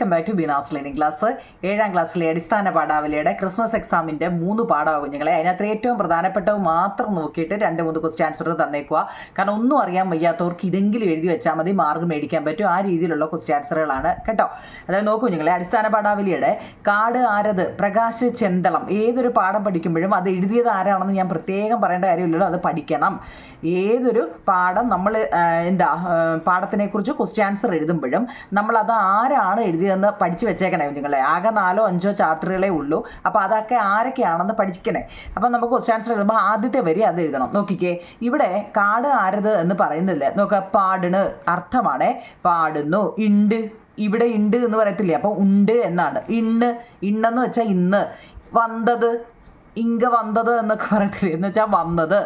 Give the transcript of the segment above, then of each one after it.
Welcome back to Beena's learning class ഏഴാം ക്ലാസ്സിലെ അടിസ്ഥാന പാഠാവലിയുടെ ക്രിസ്മസ് എക്സാമിന്റെ മൂന്ന് പാഠമാകും കുഞ്ഞുങ്ങളെ അതിനകത്ത് ഏറ്റവും പ്രധാനപ്പെട്ടത് മാത്രം നോക്കിയിട്ട് രണ്ട് മൂന്ന് ക്വസ്റ്റ്യൻ ആൻസർ തന്നേക്കുക. കാരണം ഒന്നും അറിയാൻ വയ്യാത്തവർക്ക് ഇതെങ്കിലും എഴുതി വെച്ചാൽ മതി മാർക്ക് മേടിക്കാൻ പറ്റും. ആ രീതിയിലുള്ള ക്വസ്റ്റ്യൻ ആൻസറുകളാണ് കേട്ടോ. അതായത് നോക്കൂ കുഞ്ഞുങ്ങളെ അടിസ്ഥാന പാഠാവലിയുടെ കാട് ആരത് പ്രകാശ് ചെന്തളം ഏതൊരു പാഠം പഠിക്കുമ്പോഴും അത് എഴുതിയത് ആരാണെന്ന് ഞാൻ പ്രത്യേകം പറയേണ്ട കാര്യമില്ലല്ലോ അത് പഠിക്കണം. ഏതൊരു പാഠം നമ്മൾ എന്താ പാഠത്തിനെക്കുറിച്ച് ക്വസ്റ്റ്യൻ ആൻസർ എഴുതുമ്പോഴും നമ്മൾ അത് ആരാണ് എഴുതിയതെന്ന് പഠിച്ചു വെച്ചേക്കണേ കുഞ്ഞുങ്ങളെ. ആകെ നാലോ അഞ്ചോ ചാപ്റ്ററുകളേ ഉള്ളൂ. അപ്പോൾ അതൊക്കെ ആരൊക്കെയാണെന്ന് പഠിക്കണേ അപ്പോൾ നമുക്ക് ക്വസ്റ്റ്യൻ ആൻസർ എഴുതുമ്പോൾ ആദ്യത്തെ വരി അത് എഴുതണം. നോക്കിക്കേ. ഇവിടെ കാട് ആരത് എന്ന് പറയുന്നില്ല? നോക്ക പാടിന് അർത്ഥമാണ് പാടുന്നു. ഇണ്ട്. ഇവിടെ ഇണ്ട് എന്ന് പറയത്തില്ലേ? അപ്പോൾ ഉണ്ട് എന്നാണ്. ഇണ്ണ്. ഇണ്ണെന്ന് വെച്ചാൽ ഇന്ന്. വന്നത് ഇങ്ക വന്നത് എന്നൊക്കെ പറയത്തില്ലേ? എന്ന് വെച്ചാൽ വന്നത്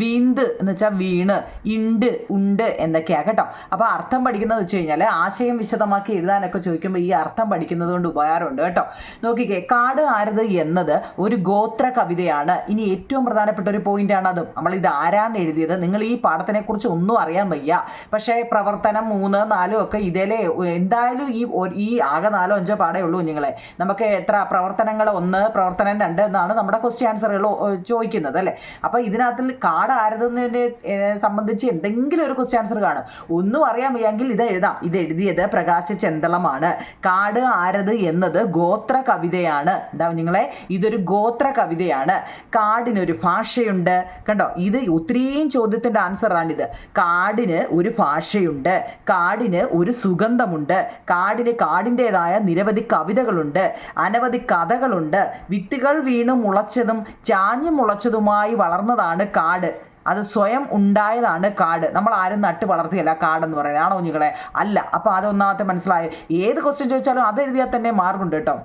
വീന്ത് എന്ന് വെച്ചാൽ വീണ് ഇണ്ട് ഉണ്ട് എന്നൊക്കെയാണ് കേട്ടോ. അപ്പോൾ അർത്ഥം പഠിക്കുന്നത് വെച്ച് കഴിഞ്ഞാൽ ആശയം വിശദമാക്കി എഴുതാനൊക്കെ ചോദിക്കുമ്പോൾ ഈ അർത്ഥം പഠിക്കുന്നത് കൊണ്ട് ഉപകാരമുണ്ട് കേട്ടോ. നോക്കിക്കേ കാട് ആരത് എന്നത് ഒരു ഗോത്ര കവിതയാണ്. ഇനി ഏറ്റവും പ്രധാനപ്പെട്ട ഒരു പോയിന്റ് ആണ് അത്. നമ്മൾ ഇത് ആരാണ് എഴുതിയത്? നിങ്ങൾ ഈ പാഠത്തിനെ കുറിച്ച് ഒന്നും അറിയാൻ വയ്യ. പക്ഷേ പ്രവർത്തനം മൂന്ന് നാലും ഒക്കെ ഇതിലെ എന്തായാലും ഈ ഈ ആകെ നാലോ അഞ്ചോ പാടേ ഉള്ളൂ നിങ്ങളെ നമുക്ക് എത്ര? പ്രവർത്തനങ്ങൾ ഒന്ന് പ്രവർത്തനം രണ്ട് എന്നാണ് നമ്മുടെ ക്വസ്റ്റ്യൻ ആൻസറുകൾ ചോദിക്കുന്നത് അല്ലേ? അപ്പോൾ ഇതിനകത്തിൽ കാട് ആരതെന്നതിനെ സംബന്ധിച്ച് എന്തെങ്കിലും ഒരു ക്വസ്റ്റ്യൻ ആൻസർ കാണും. ഒന്നും അറിയാൻ വയ്യെങ്കിൽ ഇത് എഴുതാം. ഇത് എഴുതിയത് പ്രകാശ ചെന്തളമാണ്. കാട് ആരത് എന്നത് ഗോത്ര കവിതയാണ്. എന്താ നിങ്ങളെ? ഇതൊരു ഗോത്ര കവിതയാണ്. കാടിനൊരു ഭാഷയുണ്ട്. കണ്ടോ? ഇത് ഒത്തിരിയും ചോദ്യത്തിന്റെ ആൻസറാണിത് കാടിന് ഒരു ഭാഷയുണ്ട്. കാടിന് ഒരു സുഗന്ധമുണ്ട്. കാടിന് കാടിന്റെതായ നിരവധി കവിതകളുണ്ട്. അനവധി കഥകളുണ്ട്. വിത്തുകൾ വീണ് മുളച്ചതും ചാഞ്ഞു മുളച്ചതുമായി വളർന്നതാണ് കാട്. അത് സ്വയം ഉണ്ടായതാണ് കാട്. നമ്മൾ ആരും നട്ട് വളർത്തിയല്ല കാടെന്ന് പറയുന്നത്. ആണോ കുഞ്ഞുങ്ങളെ? അല്ല. അപ്പോൾ അതൊന്നാമത്തെ മനസ്സിലായി. ഏത് ക്വസ്റ്റ്യൻ ചോദിച്ചാലും അത് എഴുതിയാൽ തന്നെ മാർക്കുണ്ട് കേട്ടോ.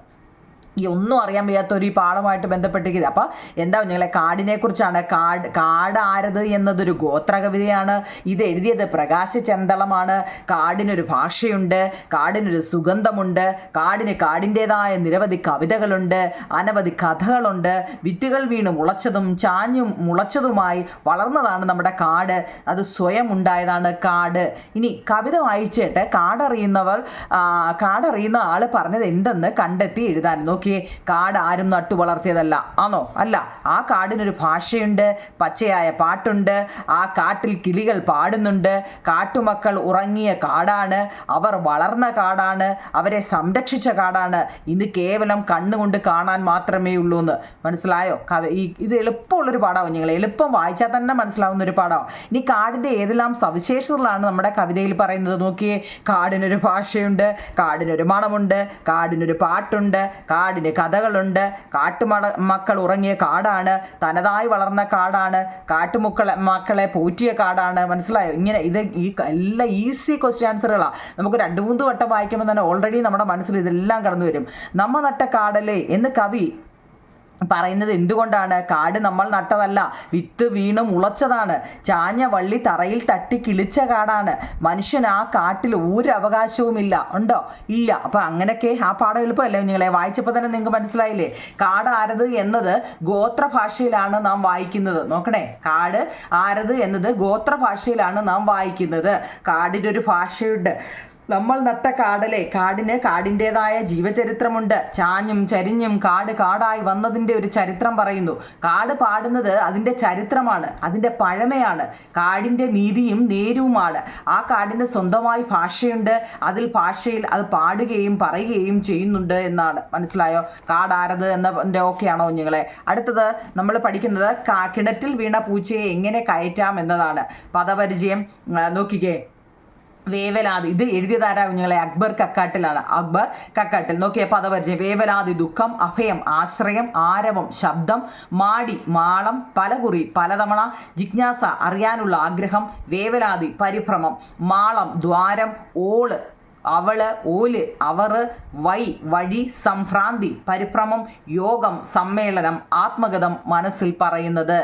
ഈ ഒന്നും അറിയാൻ വയ്യാത്ത ഒരു ഈ പാഠമായിട്ട് ബന്ധപ്പെട്ടിരിക്കുന്നത്. അപ്പോൾ എന്താ ഞങ്ങളെ കാടിനെ കുറിച്ചാണ്. കാട് കാട് ആരത് എന്നതൊരു ഗോത്ര കവിതയാണ്. ഇത് എഴുതിയത് പ്രകാശ ചന്തളമാണ് കാടിനൊരു ഭാഷയുണ്ട്. കാടിനൊരു സുഗന്ധമുണ്ട്. കാടിന് കാടിന്റെതായ നിരവധി കവിതകളുണ്ട്. അനവധി കഥകളുണ്ട്. വിത്തുകൾ വീണ് മുളച്ചതും ചാഞ്ഞും മുളച്ചതുമായി വളർന്നതാണ് നമ്മുടെ കാട്. അത് സ്വയം ഉണ്ടായതാണ് കാട്. ഇനി കവിത വായിച്ചിട്ട് കാടറിയുന്നവർ കാടറിയുന്ന ആൾ പറഞ്ഞത് എന്തെന്ന് കണ്ടെത്തി എഴുതാൻ നോക്കിയേ കാട് ആരും നട്ടു വളർത്തിയതല്ല ആണോ? അല്ല ആ കാടിനൊരു ഭാഷയുണ്ട് പച്ചയായ പാട്ടുണ്ട് ആ കാട്ടിൽ കിളികൾ പാടുന്നുണ്ട് കാട്ടുമക്കൾ ഉറങ്ങിയ കാടാണ് അവർ വളർന്ന കാടാണ് അവരെ സംരക്ഷിച്ച കാടാണ്. ഇത് കേവലം കണ്ണുകൊണ്ട് കാണാൻ മാത്രമേ ഉള്ളൂ എന്ന് മനസ്സിലായോ ഈ ഇത് എളുപ്പമുള്ളൊരു പാടാവും നിങ്ങൾ എളുപ്പം വായിച്ചാൽ തന്നെ മനസ്സിലാവുന്ന ഒരു പാടാവും. ഇനി കാടിന്റെ ഏതെല്ലാം സവിശേഷതകളാണ് നമ്മുടെ കവിതയിൽ പറയുന്നത് നോക്കിയേ. കാടിനൊരു ഭാഷയുണ്ട് കാടിനൊരു മണമുണ്ട് കാടിനൊരു പാട്ടുണ്ട് കാടിന് കഥകളുണ്ട്. കാട്ടുമള മക്കൾ ഉറങ്ങിയ കാടാണ്. തനതായി വളർന്ന കാടാണ്. കാട്ടുമുക്കളെ മക്കളെ പോറ്റിയ കാടാണ്. മനസ്സിലായോ? ഇങ്ങനെ ഇത് ഈ എല്ലാം ഈസി ക്വസ്റ്റ്യൻ ആൻസറുകളാണ് നമുക്ക് രണ്ട് മൂന്ന് വട്ടം വായിക്കുമ്പോൾ തന്നെ ഓൾറെഡി നമ്മുടെ മനസ്സിൽ ഇതെല്ലാം കടന്നു വരും നമ്മ നട്ട കാടല്ലേ എന്ന് കവി പറയുന്നത് എന്തുകൊണ്ടാണ്? കാട് നമ്മൾ നട്ടതല്ല വിത്ത് വീണ് മുളച്ചതാണ് ചാഞ്ഞ വള്ളി തറയിൽ തട്ടി കിളിച്ച കാടാണ്. മനുഷ്യൻ ആ കാട്ടിൽ ഒരു അവകാശവും ഇല്ല ഉണ്ടോ? ഇല്ല. അപ്പൊ അങ്ങനെയൊക്കെ ആ പാഠം എളുപ്പമല്ലേ നിങ്ങളെ വായിച്ചപ്പോൾ തന്നെ നിങ്ങൾക്ക് മനസ്സിലായില്ലേ? കാട് ആരത് എന്നത് ഗോത്ര ഭാഷയിലാണ് നാം വായിക്കുന്നത്. നോക്കണേ. കാട് ആരത് എന്നത് ഗോത്ര ഭാഷയിലാണ് നാം വായിക്കുന്നത്. കാടിന്റെ ഒരു ഭാഷയുണ്ട്. നമ്മൾ നട്ട കാടലെ കാടിന് കാടിന്റെതായ ജീവചരിത്രമുണ്ട്. ചാഞ്ഞും ചരിഞ്ഞും കാട് കാടായി വന്നതിന്റെ ഒരു ചരിത്രം പറയുന്നു. കാട് പാടുന്നത് അതിന്റെ ചരിത്രമാണ് അതിന്റെ പഴമയാണ് കാടിന്റെ നീതിയും നേരുവുമാണ്. ആ കാടിന് സ്വന്തമായി ഭാഷയുണ്ട്. അതിൽ ഭാഷയിൽ അത് പാടുകയും പറയുകയും ചെയ്യുന്നുണ്ട് എന്നാണ്. മനസ്സിലായോ? കാടാരത് എന്നതിന്റെ ഓക്കെയാണോ കുഞ്ഞുങ്ങളെ? അടുത്തത് നമ്മൾ പഠിക്കുന്നത് കിണറ്റിൽ വീണ പൂച്ചയെ എങ്ങനെ കയറ്റാം എന്നതാണ്. പദപരിചയം നോക്കിക്കേ. വേവലാതി. ഇത് എഴുതിയതാരാ കുഞ്ഞുങ്ങളെ? അക്ബർ കക്കാട്ടിലാണ്. അക്ബർ കക്കാട്ടിൽ. നോക്കിയ പദപരിചയം വേവലാതി ദുഃഖം അഭയം ആശ്രയം ആരവം ശബ്ദം മാടി മാളം പലകുറി പലതവണ ജിജ്ഞാസ അറിയാനുള്ള ആഗ്രഹം വേവലാതി പരിഭ്രമം മാളം ദ്വാരം ഓൾ അവൾ ഓൽ അവർ വൈ വഴി സംഭ്രാന്തി പരിഭ്രമം യോഗം സമ്മേളനം ആത്മഗതം മനസ്സിൽ പറയുന്നത്.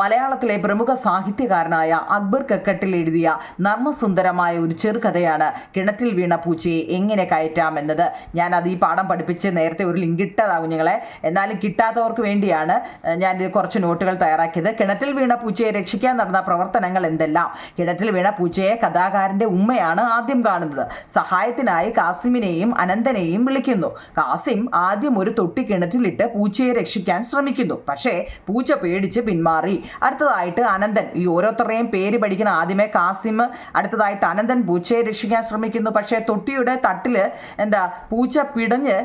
മലയാളത്തിലെ പ്രമുഖ സാഹിത്യകാരനായ അക്ബർ കക്കട്ടിൽ എഴുതിയ നർമ്മസുന്ദരമായ ഒരു ചെറുകഥയാണ് കിണറ്റിൽ വീണ പൂച്ചയെ എങ്ങനെ കയറ്റാം എന്നത്. ഞാൻ അത് ഈ പാഠം പഠിപ്പിച്ച് നേരത്തെ ഒരു ലിങ്ക് ഇട്ടതാ കുഞ്ഞുങ്ങളെ എന്നാലും കിട്ടാത്തവർക്ക് വേണ്ടിയാണ് ഞാൻ കുറച്ച് നോട്ടുകൾ തയ്യാറാക്കിയത്. കിണറ്റിൽ വീണ പൂച്ചയെ രക്ഷിക്കാൻ നടന്ന പ്രവർത്തനങ്ങൾ എന്തെല്ലാം? കിണറ്റിൽ വീണ പൂച്ചയെ കഥാകാരന്റെ ഉമ്മയാണ് ആദ്യം കാണുന്നത്. സഹായ സഹായത്തിനായി കാസിമിനെയും അനന്തനെയും വിളിക്കുന്നു. കാസിം ആദ്യം ഒരു തൊട്ടി കിണറ്റിലിട്ട് പൂച്ചയെ രക്ഷിക്കാൻ ശ്രമിക്കുന്നു. പക്ഷേ പൂച്ച പേടിച്ച് പിന്മാറി. അടുത്തതായിട്ട് അനന്തൻ. ഈ ഓരോരുത്തരുടെയും പേര് പഠിക്കുന്ന ആദ്യമേ കാസിം അടുത്തതായിട്ട് അനന്തൻ പൂച്ചയെ രക്ഷിക്കാൻ ശ്രമിക്കുന്നു. പക്ഷേ തൊട്ടിയുടെ തട്ടിൽ എന്താ പൂച്ച പിടഞ്ഞ്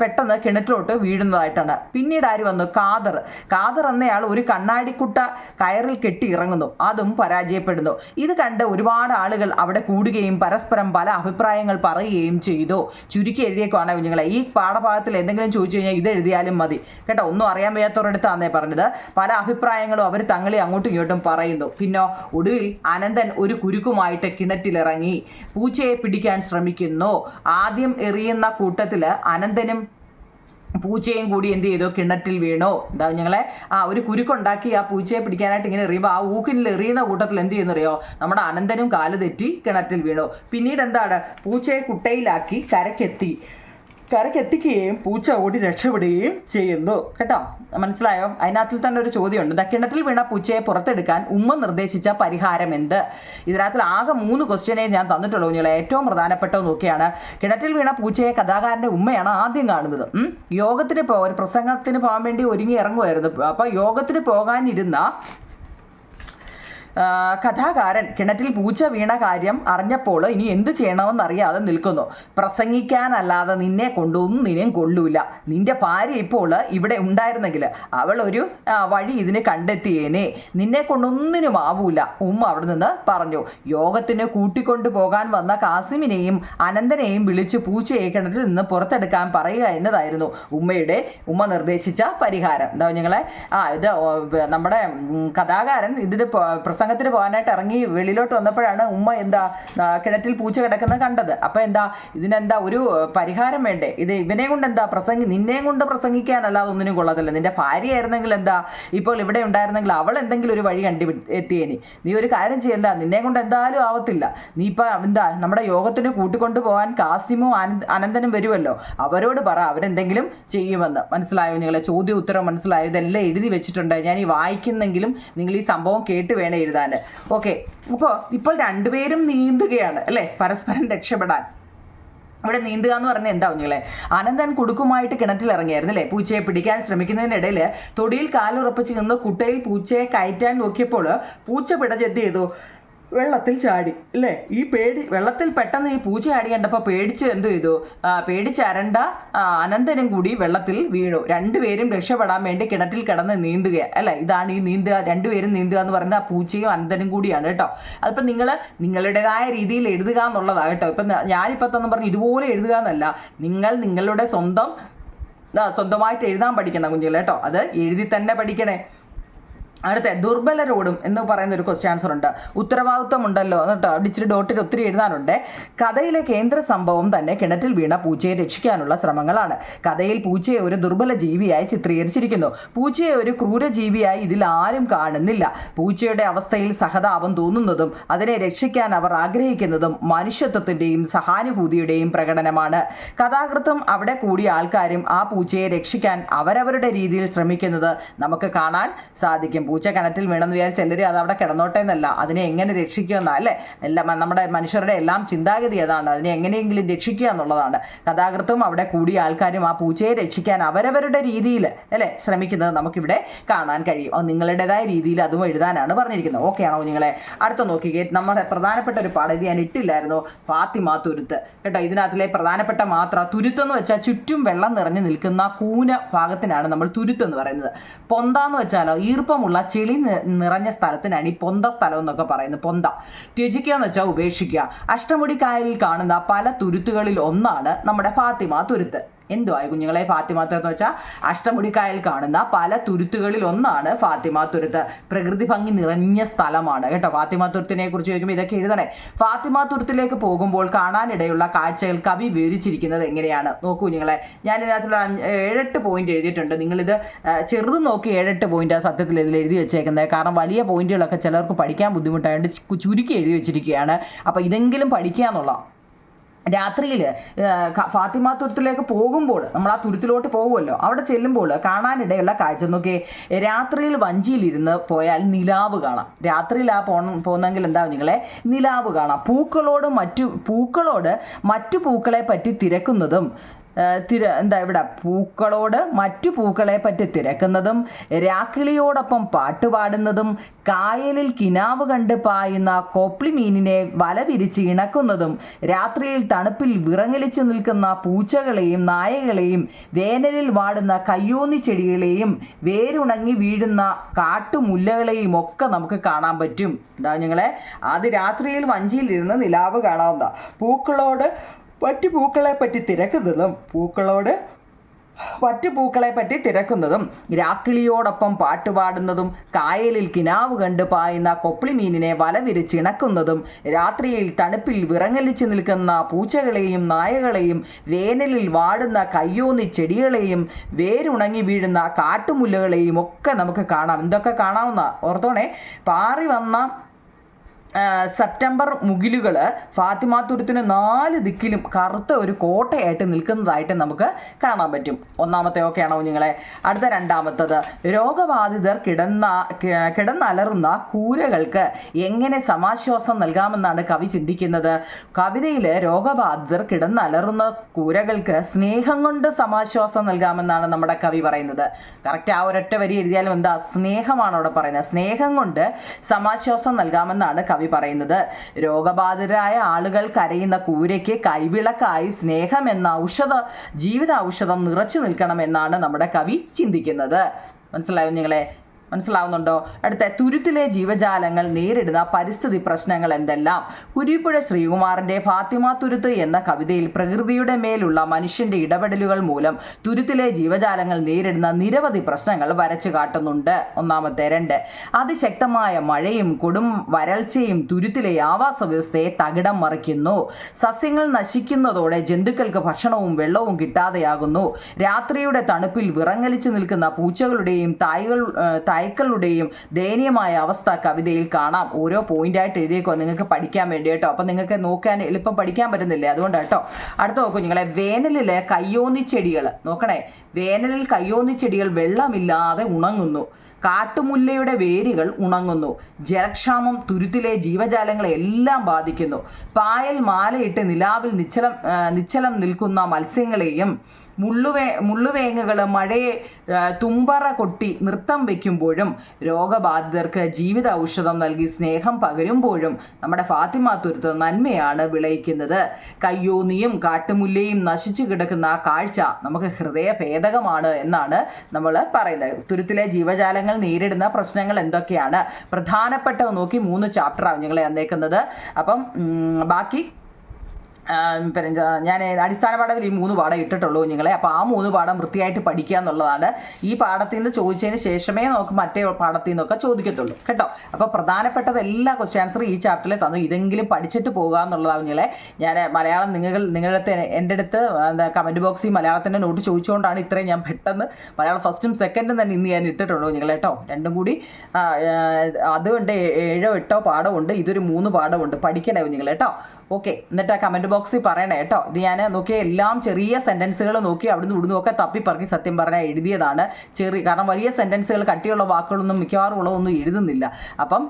പെട്ടെന്ന് കിണറ്റിലോട്ട് വീഴുന്നതായിട്ടാണ്. പിന്നീട് ആര് വന്നു? കാദർ. കാദർ എന്നയാൾ ഒരു കണ്ണാടിക്കുട്ട കയറിൽ കെട്ടി ഇറങ്ങുന്നു. അതും പരാജയപ്പെടുന്നു. ഇത് കണ്ട് ഒരുപാട് ആളുകൾ അവിടെ കൂടുകയും പരസ്പരം പല അഭിപ്രായങ്ങൾ പറയുകയും ചെയ്തു. ചുരുക്കി എഴുതിയേക്കുവാണ് കുഞ്ഞുങ്ങളെ. ഈ പാഠഭാഗത്തിൽ എന്തെങ്കിലും ചോദിച്ചു കഴിഞ്ഞാൽ ഇത് എഴുതിയാലും മതി. കേട്ടോ ഒന്നും അറിയാൻ വയ്യാത്തവരടുത്താന്നേ പറഞ്ഞത്. പല അഭിപ്രായങ്ങളും അവർ തങ്ങളെ അങ്ങോട്ടും ഇങ്ങോട്ടും പറയുന്നു. പിന്നെ ഒടുവിൽ അനന്തൻ ഒരു കുരുക്കുമായിട്ട് കിണറ്റിലിറങ്ങി പൂച്ചയെ പിടിക്കാൻ ശ്രമിക്കുന്നു. ആദ്യം എറിയുന്ന കൂട്ടത്തിൽ അനന്തനും പൂച്ചയും കൂടി എന്ത് ചെയ്തു? കിണറ്റിൽ വീണോ. എന്താ ഞങ്ങളെ ആ ഒരു കുരുക്കുണ്ടാക്കി ആ പൂച്ചയെ പിടിക്കാനായിട്ട് ഇങ്ങനെ എറിയുമ്പോൾ ആ ഊക്കിനിൽ എറിയുന്ന കൂട്ടത്തിൽ എന്ത് ചെയ്യുന്നറിയോ? നമ്മുടെ അനന്തനും കാൽ തെറ്റി കിണറ്റിൽ വീണു. പിന്നീട് എന്താണ്? പൂച്ചയെ കുട്ടയിലാക്കി കരക്കെത്തി കരക്കെത്തിക്കുകയും പൂച്ച ഓടി രക്ഷപ്പെടുകയും ചെയ്യുന്നു. കേട്ടോ? മനസ്സിലായോ? അതിനകത്തിൽ തന്നെ ഒരു ചോദ്യമുണ്ട്. ദാ കിണറ്റിൽ വീണ പൂച്ചയെ പുറത്തെടുക്കാൻ ഉമ്മ നിർദ്ദേശിച്ച പരിഹാരം എന്ത്? ഇതിനകത്തിൽ ആകെ മൂന്ന് ക്വസ്റ്റ്യനെ ഞാൻ തന്നിട്ടുള്ളൂ. കുഞ്ഞുങ്ങളെ ഏറ്റവും പ്രധാനപ്പെട്ടത് നോക്കിയാണ്. കിണറ്റിൽ വീണ പൂച്ചയെ കഥാകാരന്റെ ഉമ്മയാണ് ആദ്യം കാണുന്നത്. യോഗത്തിന് പോ ഒരു പ്രസംഗത്തിന് പോകാൻ വേണ്ടി ഒരുങ്ങി ഇറങ്ങുമായിരുന്നു. അപ്പൊ യോഗത്തിന് പോകാനിരുന്ന കഥാകാരൻ കിണറ്റിൽ പൂച്ച വീണ കാര്യം അറിഞ്ഞപ്പോൾ ഇനി എന്ത് ചെയ്യണമെന്ന് അറിയാതെ നിൽക്കുന്നു. പ്രസംഗിക്കാനല്ലാതെ നിന്നെ കൊണ്ടൊന്നിനും കൊള്ളൂല. നിന്റെ ഭാര്യ ഇപ്പോൾ ഇവിടെ ഉണ്ടായിരുന്നെങ്കിൽ അവൾ ഒരു വഴി ഇതിന് കണ്ടെത്തിയേനെ. നിന്നെ കൊണ്ടൊന്നിനും ആവൂല. ഉമ്മ അവിടെ നിന്ന് പറഞ്ഞു യോഗത്തിന് കൂട്ടിക്കൊണ്ടു പോകാൻ വന്ന കാസിമിനെയും അനന്തനെയും വിളിച്ച് പൂച്ചയെ കിണറ്റിൽ നിന്ന് പുറത്തെടുക്കാൻ പറയുക എന്നതായിരുന്നു ഉമ്മയുടെ ഉമ്മ നിർദ്ദേശിച്ച പരിഹാരം. എന്താ ഞങ്ങളെ ആ ഇത് നമ്മുടെ കഥാകാരൻ ഇതിന് പോ- പ്രസംഗത്തിന് പോകാനായിട്ട് ഇറങ്ങി വെളിയിലോട്ട് വന്നപ്പോഴാണ് ഉമ്മ എന്താ കിണറ്റിൽ പൂച്ച കിടക്കുന്നത് കണ്ടത്. അപ്പൊ എന്താ ഇതിനെന്താ ഒരു പരിഹാരം വേണ്ടേ? ഇത് ഇവനെ കൊണ്ട് എന്താ പ്രസംഗി നിന്നെയും കൊണ്ട് പ്രസംഗിക്കാനല്ലാതെ ഒന്നിനും കൊള്ളത്തില്ല. നിന്റെ ഭാര്യയായിരുന്നെങ്കിൽ എന്താ ഇപ്പോൾ ഇവിടെ ഉണ്ടായിരുന്നെങ്കിൽ അവൾ എന്തെങ്കിലും ഒരു വഴി കണ്ടു എത്തിയേനി നീ ഒരു കാര്യം ചെയ്യണ്ട നിന്നെ കൊണ്ട് എന്തായാലും ആവത്തില്ല. നീ ഇപ്പൊ എന്താ നമ്മുടെ യോഗത്തിന് കൂട്ടിക്കൊണ്ടു പോകാൻ കാസിമും അനന്ത- അനന്തനും വരുമല്ലോ അവരോട് പറ അവരെന്തെങ്കിലും ചെയ്യുമെന്ന്. മനസ്സിലായോ നിങ്ങളെ? ചോദ്യം ഉത്തരം മനസ്സിലായോ? ഇതെല്ലാം എഴുതി വെച്ചിട്ടുണ്ട്. ഞാൻ ഈ വായിക്കുന്നെങ്കിലും നിങ്ങൾ ഈ സംഭവം കേട്ട് വേണം എഴുതാൻ ഓക്കെ അപ്പോൾ ഇപ്പോൾ രണ്ടുപേരും നീന്തുകയാണ് അല്ലേ? പരസ്പരം രക്ഷപ്പെടാൻ. അവിടെ നീന്തുക എന്ന് പറഞ്ഞാൽ എന്താ കുഞ്ഞുങ്ങളെ? അനന്തൻ കുടുക്കുമായിട്ട് കിണറ്റിൽ ഇറങ്ങിയായിരുന്നു അല്ലേ? പൂച്ചയെ പിടിക്കാൻ ശ്രമിക്കുന്നതിനിടയിൽ തൊടിയിൽ കാലുറപ്പിച്ച് നിന്ന് കുട്ടയിൽ പൂച്ചയെ കയറ്റാൻ നോക്കിയപ്പോൾ പൂച്ച പിടഞ്ഞെന്ത് ചെയ്തു? വെള്ളത്തിൽ ചാടി അല്ലേ ഈ പേടി വെള്ളത്തിൽ പെട്ടെന്ന് ഈ പൂച്ച ചാടി പേടിച്ച് എന്ത് ചെയ്തു? ആ, പേടിച്ചരണ്ട ആ, അനന്തനും കൂടി വെള്ളത്തിൽ വീണു. രണ്ടുപേരും രക്ഷപ്പെടാൻ വേണ്ടി കിണറ്റിൽ കിടന്ന് നീന്തുക അല്ലേ? ഇതാണ് ഈ നീന്തുക രണ്ടുപേരും നീന്തുക എന്ന് പറയുന്നത് ആ പൂച്ചയും അനന്തനും കൂടിയാണ് കേട്ടോ. അതിപ്പോൾ നിങ്ങൾ നിങ്ങളുടേതായ രീതിയിൽ എഴുതുക എന്നുള്ളതാണ് കേട്ടോ. ഇപ്പം ഞാനിപ്പോൾ തന്നെ പറഞ്ഞു ഇതുപോലെ എഴുതുക എന്നല്ല. നിങ്ങൾ നിങ്ങളുടെ സ്വന്തം സ്വന്തമായിട്ട് എഴുതാൻ പഠിക്കണം കുഞ്ഞുങ്ങൾ കേട്ടോ. അത് എഴുതി തന്നെ പഠിക്കണേ. അടുത്ത ദുർബലരോടും എന്ന് പറയുന്ന ഒരു ക്വസ്റ്റ്യൻ ആൻസർ ഉണ്ട്. ഉത്തരവാദിത്വം ഉണ്ടല്ലോ എന്നിട്ടോ ഇച്ചിരി ഡോട്ടിൽ ഒത്തിരി എഴുതാനുണ്ട്. കഥയിലെ കേന്ദ്ര സംഭവം തന്നെ കിണറ്റിൽ വീണ പൂച്ചയെ രക്ഷിക്കാനുള്ള ശ്രമങ്ങളാണ്. കഥയിൽ പൂച്ചയെ ഒരു ദുർബല ജീവിയായി ചിത്രീകരിച്ചിരിക്കുന്നു. പൂച്ചയെ ഒരു ക്രൂര ജീവിയായി ഇതിൽ ആരും കാണുന്നില്ല. പൂച്ചയുടെ അവസ്ഥയിൽ സഹതാപം തോന്നുന്നതും അതിനെ രക്ഷിക്കാൻ അവർ ആഗ്രഹിക്കുന്നതും മനുഷ്യത്വത്തിന്റെയും സഹാനുഭൂതിയുടെയും പ്രകടനമാണ്. കഥാകൃത്തും അവിടെ കൂടിയ ആൾക്കാരും ആ പൂച്ചയെ രക്ഷിക്കാൻ അവരവരുടെ രീതിയിൽ ശ്രമിക്കുന്നത് നമുക്ക് കാണാൻ സാധിക്കും. പൂച്ച കിണറ്റിൽ വീണെന്ന് വിചാരിച്ച് എല്ലാവരും അത് അവിടെ കിടന്നോട്ടെ എന്നല്ല. അതിനെ എങ്ങനെ രക്ഷിക്കുമെന്ന അല്ലേ? എല്ലാം നമ്മുടെ മനുഷ്യരുടെ എല്ലാം ചിന്താഗതി അതാണ്. അതിനെ എങ്ങനെയെങ്കിലും രക്ഷിക്കുക എന്നുള്ളതാണ്. കഥാകൃത്തും അവിടെ കൂടിയ ആൾക്കാരും ആ പൂച്ചയെ രക്ഷിക്കാൻ അവരവരുടെ രീതിയിൽ അല്ലേ ശ്രമിക്കുന്നത് നമുക്കിവിടെ കാണാൻ കഴിയും. അത് നിങ്ങളുടേതായ രീതിയിൽ അതും എഴുതാനാണ് പറഞ്ഞിരിക്കുന്നത്. ഓക്കെ ആണോ നിങ്ങളെ അടുത്ത നോക്കിക്കേ. നമ്മുടെ പ്രധാനപ്പെട്ട ഒരു പാഠം ഞാൻ ഇട്ടില്ലായിരുന്നു. ഫാത്തിമ തുരുത്ത്. കേട്ടോ ഇതിനകത്തിലെ പ്രധാനപ്പെട്ട മാത്ര തുരുത്തെന്ന് വെച്ചാൽ ചുറ്റും വെള്ളം നിറഞ്ഞു നിൽക്കുന്ന കൂന ഭാഗത്തിനാണ് നമ്മൾ തുരുത്ത് എന്ന് പറയുന്നത്. പൊന്താന്ന് വെച്ചാലോ ഈർപ്പമുള്ള ചെളി നിറഞ്ഞ സ്ഥലത്തിനാണ് ഈ പൊന്ത സ്ഥലം എന്നൊക്കെ പറയുന്നത്. പൊന്ത. ത്യജിക്കുക എന്ന് വെച്ചാൽ ഉപേക്ഷിക്കുക. അഷ്ടമുടി കായലിൽ കാണുന്ന പല തുരുത്തുകളിൽ ഒന്നാണ് നമ്മുടെ ഫാത്തിമ തുരുത്ത്. എന്തുവായി കുഞ്ഞുങ്ങളെ ഫാത്തിമ തുരുത്ത് എന്ന് വെച്ചാൽ അഷ്ടമുടിക്കായൽ കാണുന്ന പല തുരുത്തുകളിൽ ഒന്നാണ് ഫാത്തിമ തുരുത്ത്. പ്രകൃതി ഭംഗി നിറഞ്ഞ സ്ഥലമാണ് കേട്ടോ ഫാത്തിമ തുരുത്തിനെ കുറിച്ച് ചോദിക്കുമ്പോൾ ഇതൊക്കെ എഴുതണേ. ഫാത്തിമ തുരുത്തിലേക്ക് പോകുമ്പോൾ കാണാനിടയുള്ള കാഴ്ചകൾ കവി വിവരിച്ചിരിക്കുന്നത് എങ്ങനെയാണ്? നോക്കൂ കുഞ്ഞുങ്ങളെ ഞാൻ ഇതിനകത്തുള്ള ഏഴെട്ട് പോയിന്റ് എഴുതിയിട്ടുണ്ട്. നിങ്ങളിത് ചെറുത് നോക്കി ഏഴെട്ട് പോയിന്റ് സത്യത്തിൽ ഇതിൽ എഴുതി വെച്ചേക്കുന്നത് കാരണം വലിയ പോയിന്റുകളൊക്കെ ചിലർക്ക് പഠിക്കാൻ ബുദ്ധിമുട്ടായതുകൊണ്ട് ചുരുക്കി എഴുതി വെച്ചിരിക്കുകയാണ്. അപ്പോൾ ഇതെങ്കിലും പഠിക്കുക എന്നുള്ള രാത്രിയിൽ ഫാത്തിമ തുരുത്തിലേക്ക് പോകുമ്പോൾ നമ്മൾ ആ തുരുത്തിലോട്ട് പോകുമല്ലോ. അവിടെ ചെല്ലുമ്പോൾ കാണാനിടയുള്ള കാഴ്ച നോക്കിയേ രാത്രിയിൽ വഞ്ചിയിലിരുന്ന് പോയാൽ നിലാവ് കാണാം. രാത്രിയിൽ ആ പോ പോകുന്നെങ്കിൽ എന്താ നിങ്ങളെ? നിലാവ് കാണാം. പൂക്കളോട് മറ്റു പൂക്കളോട് മറ്റു പൂക്കളെ പറ്റി തിരക്കുന്നതും തിര എന്താ ഇവിടെ പൂക്കളോട് മറ്റു പൂക്കളെ പറ്റി തിരക്കുന്നതും രാക്കിളിയോടൊപ്പം പാട്ടുപാടുന്നതും കായലിൽ കിനാവ് കണ്ട് പായുന്ന കോപ്ലി മീനിനെ വല വിരിച്ച് ഇണക്കുന്നതും രാത്രിയിൽ തണുപ്പിൽ വിറങ്ങലിച്ചു നിൽക്കുന്ന പൂച്ചകളെയും നായകളെയും വേനലിൽ വാടുന്ന കയ്യോന്നി ചെടികളെയും വേരുണങ്ങി വീഴുന്ന കാട്ടുമുല്ലകളെയും ഒക്കെ നമുക്ക് കാണാൻ പറ്റും. എന്താ ഞങ്ങളെ അത് രാത്രിയിൽ വഞ്ചിയിലിരുന്ന് നിലാവ് കാണാവുന്ന പൂക്കളോട് മറ്റു പൂക്കളെ പറ്റി തിരക്കുന്നതും പൂക്കളോട് മറ്റു പൂക്കളെ പറ്റി തിരക്കുന്നതും രാക്കിളിയോടൊപ്പം പാട്ടുപാടുന്നതും കായലിൽ കിനാവ് കണ്ട് പായുന്ന കൊപ്പിളി മീനിനെ വല വിരിച്ചിണക്കുന്നതും രാത്രിയിൽ തണുപ്പിൽ വിറങ്ങലിച്ച് നിൽക്കുന്ന പൂച്ചകളെയും നായകളെയും വേനലിൽ വാടുന്ന കയ്യോന്നി ചെടികളെയും വേരുണങ്ങി വീഴുന്ന കാട്ടുമുല്ലകളെയും ഒക്കെ നമുക്ക് കാണാം. എന്തൊക്കെ കാണാവുന്ന? ഓർത്തോണേ? പാറി വന്ന സെപ്റ്റംബർ മുകിലുകൾ ഫാത്തിമ തുരുത്തിന് നാല് ദിക്കിലും കറുത്ത ഒരു കോട്ടയായിട്ട് നിൽക്കുന്നതായിട്ട് നമുക്ക് കാണാൻ പറ്റും. ഒന്നാമത്തെ ഓക്കെയാണോ നിങ്ങളെ അടുത്ത രണ്ടാമത്തത് രോഗബാധിതർ കിടന്ന കിടന്നലറുന്ന കൂരകൾക്ക് എങ്ങനെ സമാശ്വാസം നൽകാമെന്നാണ് കവി ചിന്തിക്കുന്നത്. കവിതയിൽ രോഗബാധിതർ കിടന്നലറുന്ന കൂരകൾക്ക് സ്നേഹം കൊണ്ട് സമാശ്വാസം നൽകാമെന്നാണ് നമ്മുടെ കവി പറയുന്നത്. കറക്റ്റ് ആ ഒരൊറ്റ വരി എഴുതിയാലും എന്താ? സ്നേഹമാണ് അവിടെ പറയുന്നത്. സ്നേഹം കൊണ്ട് സമാശ്വാസം നൽകാമെന്നാണ് കവി പറയുന്നത് രോഗബാധിതരായ ആളുകൾ കരയുന്ന കൂരയ്ക്ക് കൈവിളക്കായി സ്നേഹം എന്ന ഔഷധ ജീവിത ഔഷധം നിറച്ചു നിൽക്കണമെന്നാണ് നമ്മുടെ കവി ചിന്തിക്കുന്നത്. മനസ്സിലായോ നിങ്ങളെ? മനസ്സിലാവുന്നുണ്ടോ? അടുത്ത തുരുത്തിലെ ജീവജാലങ്ങൾ നേരിടുന്ന പരിസ്ഥിതി പ്രശ്നങ്ങൾ എന്തെല്ലാം? കുരിപ്പുഴ ശ്രീകുമാറിന്റെ ഫാത്തിമ തുരുത്ത് എന്ന കവിതയിൽ പ്രകൃതിയുടെ മേലുള്ള മനുഷ്യന്റെ ഇടപെടലുകൾ മൂലം തുരുത്തിലെ ജീവജാലങ്ങൾ നേരിടുന്ന നിരവധി പ്രശ്നങ്ങൾ വരച്ചു കാട്ടുന്നുണ്ട്. ഒന്നാമത്തെ രണ്ട് അതിശക്തമായ മഴയും കൊടും വരൾച്ചയും തുരുത്തിലെ ആവാസ വ്യവസ്ഥയെ തകിടം മറിക്കുന്നു. സസ്യങ്ങൾ നശിക്കുന്നതോടെ ജന്തുക്കൾക്ക് ഭക്ഷണവും വെള്ളവും കിട്ടാതെയാകുന്നു. രാത്രിയുടെ തണുപ്പിൽ വിറങ്ങലിച്ചു നിൽക്കുന്ന പൂച്ചകളുടെയും തായ്കൾ ആ, തായ്ക്കളുടെയും ദയനീയമായ അവസ്ഥ കവിതയിൽ കാണാം. ഓരോ പോയിന്റായിട്ട് എഴുതിയേക്കോ നിങ്ങൾക്ക് പഠിക്കാൻ വേണ്ടി കേട്ടോ. അപ്പം നിങ്ങൾക്ക് നോക്കാൻ എളുപ്പം പഠിക്കാൻ പറ്റുന്നില്ലേ? അതുകൊണ്ട് കേട്ടോ. അടുത്ത നോക്കൂ നിങ്ങളെ. വേനലിലെ കയ്യോന്നി ചെടികൾ നോക്കണേ. വേനലിൽ കയ്യോന്നി ചെടികൾ വെള്ളമില്ലാതെ ഉണങ്ങുന്നു. കാട്ടുമുല്ലയുടെ വേരുകൾ ഉണങ്ങുന്നു. ജലക്ഷാമം തുരുത്തിലെ ജീവജാലങ്ങളെ എല്ലാം ബാധിക്കുന്നു. പായൽ മാലയിട്ട് നിലാവിൽ നിശ്ചലം നിശ്ചലം നിൽക്കുന്ന മത്സ്യങ്ങളെയും മുള്ളുവേ മുള്ളുവേങ്ങകൾ മഴയെ തുമ്പറ കൊട്ടി നൃത്തം വയ്ക്കുമ്പോഴും രോഗബാധിതർക്ക് ജീവിത ഔഷധം നൽകി സ്നേഹം പകരുമ്പോഴും നമ്മുടെ ഫാത്തിമ തുരുത്ത് നന്മയാണ് വിളയിക്കുന്നത്. കയ്യോന്നിയും കാട്ടുമുല്ലയും നശിച്ചു കിടക്കുന്ന കാഴ്ച നമുക്ക് ഹൃദയഭേദകമാണ് എന്നാണ് നമ്മൾ പറയുന്നത്. തുരുത്തിലെ ജീവജാലങ്ങൾ നേരിടുന്ന പ്രശ്നങ്ങൾ എന്തൊക്കെയാണ്? പ്രധാനപ്പെട്ടത് നോക്കി മൂന്ന് ചാപ്റ്ററാണ് ഞങ്ങളെ തന്നേക്കുന്നത്. അപ്പം ബാക്കി പിന്നെ ഞാൻ അടിസ്ഥാന പാഠത്തിൽ ഈ മൂന്ന് പാഠം ഇട്ടിട്ടുള്ളൂ നിങ്ങളെ അപ്പോൾ ആ മൂന്ന് പാഠം വൃത്തിയായിട്ട് പഠിക്കുക എന്നുള്ളതാണ്. ഈ പാഠത്തിൽ നിന്ന് ചോദിച്ചതിന് ശേഷമേ നമുക്ക് മറ്റേ പാഠത്തിൽ നിന്നൊക്കെ ചോദിക്കത്തുള്ളൂ. കേട്ടോ? അപ്പോൾ പ്രധാനപ്പെട്ടത് എല്ലാ ക്വസ്റ്റ്യൻ ആൻസർ ഈ ചാപ്റ്ററിൽ തന്നു. ഇതെങ്കിലും പഠിച്ചിട്ട് പോകുക എന്നുള്ളതാണ് നിങ്ങളെ ഞാൻ മലയാളം നിങ്ങൾ നിങ്ങളുടെ അടുത്ത് എന്റെ അടുത്ത് കമന്റ് ബോക്സിൽ മലയാളത്തിന്റെ നോട്ട് ചോദിച്ചുകൊണ്ടാണ് ഇത്രയും ഞാൻ പെട്ടെന്ന് മലയാളം ഫസ്റ്റും സെക്കൻഡും തന്നെ ഇന്ന് ഞാൻ ഇട്ടിട്ടുള്ളൂ നിങ്ങളെ കേട്ടോ? രണ്ടും കൂടി അതുകൊണ്ട് ഏഴോ എട്ടോ പാഠമുണ്ട് ഇതൊരു മൂന്ന് പാഠമുണ്ട് പഠിക്കണേ നിങ്ങൾ കേട്ടോ? ഓക്കെ എന്നിട്ട് ആ കമന്റ് ബോക്സിൽ പറയണേ കേട്ടോ. ഇത് ഞാൻ നോക്കിയ എല്ലാം ചെറിയ സെന്റൻസുകൾ നോക്കി അവിടുന്ന് ഇവിടുന്ന് ഒക്കെ തപ്പിപ്പറക്കി സത്യം പറഞ്ഞാൽ എഴുതിയതാണ്. ചെറിയ കാരണം വലിയ സെന്റൻസുകൾ കട്ടിയുള്ള വാക്കുകളൊന്നും മിക്കവാറും ഉള്ളതൊന്നും എഴുതുന്നില്ല. അപ്പം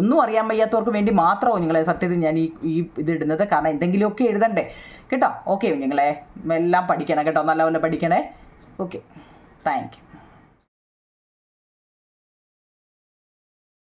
ഒന്നും അറിയാൻ വയ്യാത്തവർക്ക് വേണ്ടി മാത്രമോ നിങ്ങളെ സത്യത്തിൽ ഞാൻ ഈ ഈ ഇതിടുന്നത് കാരണം എന്തെങ്കിലുമൊക്കെ എഴുതണ്ടേ? കേട്ടോ? ഓക്കെ നിങ്ങളെ എല്ലാം പഠിക്കണം കേട്ടോ. നല്ലപോലെ പഠിക്കണേ. Okay thank you